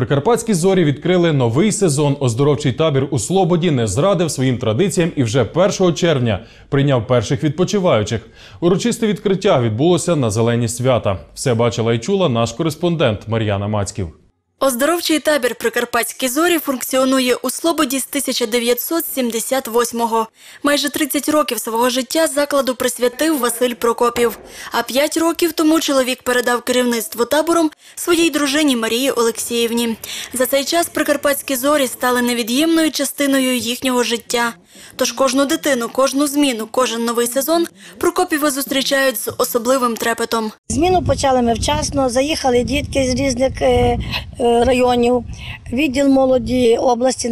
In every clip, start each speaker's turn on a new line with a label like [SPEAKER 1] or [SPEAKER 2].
[SPEAKER 1] Прикарпатські зорі відкрили новий сезон. Оздоровчий табір у Слободі не зрадив своїм традиціям і вже 1 червня прийняв перших відпочиваючих. Урочисте відкриття відбулося на зелені свята. Все бачила і чула наш кореспондент Мар'яна Мацьків.
[SPEAKER 2] Оздоровчий табір Прикарпатські зорі функціонує у Слободі з 1978-го. Майже 30 років свого життя закладу присвятив Василь Прокопів. А 5 років тому чоловік передав керівництво табором своїй дружині Марії Олексіївні. За цей час Прикарпатські зорі стали невід'ємною частиною їхнього життя. Тож кожну дитину, кожну зміну, кожен новий сезон Прокопіви зустрічають з особливим трепетом.
[SPEAKER 3] Зміну почали ми вчасно. Заїхали дітки з різних е, районів. Відділ молоді області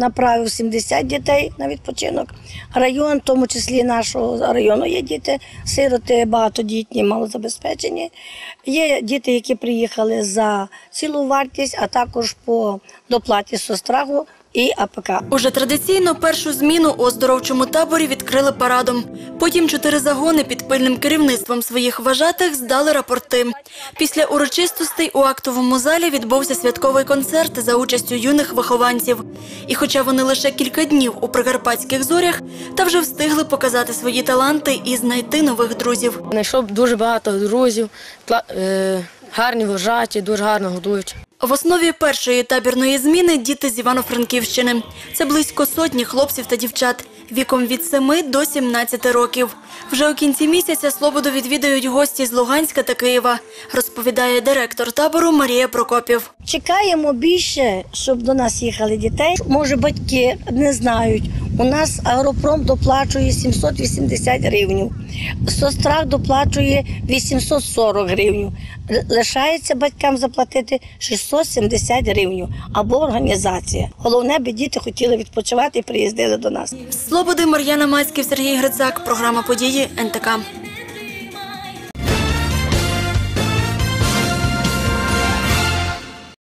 [SPEAKER 3] направив 70 дітей на відпочинок. Район, в тому числі нашого району, є діти, сироти, багатодітні, малозабезпечені. Є діти, які приїхали за цілу вартість, а також по доплаті соцстраху і АПК.
[SPEAKER 2] Уже традиційно першу зміну у оздоровчому таборі відкрили парадом. Потім чотири загони під пильним керівництвом своїх вважатих здали рапорти. Після урочистостей у актовому залі відбувся святковий концерт за участю юних вихованців. І хоча вони лише кілька днів у прикарпатських зорях, та вже встигли показати свої таланти і знайти нових друзів.
[SPEAKER 4] Знайшов дуже багато друзів, е, гарні вожаті, дуже гарно годують.
[SPEAKER 2] В основі першої табірної зміни діти з Івано-Франківщини. Це близько сотні хлопців та дівчат віком від 7 до 17 років. Вже у кінці місяця Слободу відвідають гості з Луганська та Києва, розповідає директор табору Марія Прокопів.
[SPEAKER 3] Чекаємо більше, щоб до нас їхали дітей. Може, батьки не знають. У нас агропром доплачує 780 гривень. Сострах доплачує 840 гривень. Лишається батькам заплатити 670 гривень або організація. Головне, би діти хотіли відпочивати і приїздили до нас.
[SPEAKER 2] Слободи Мар'яна Мацьків, Сергій Грицак. Програма події НТК.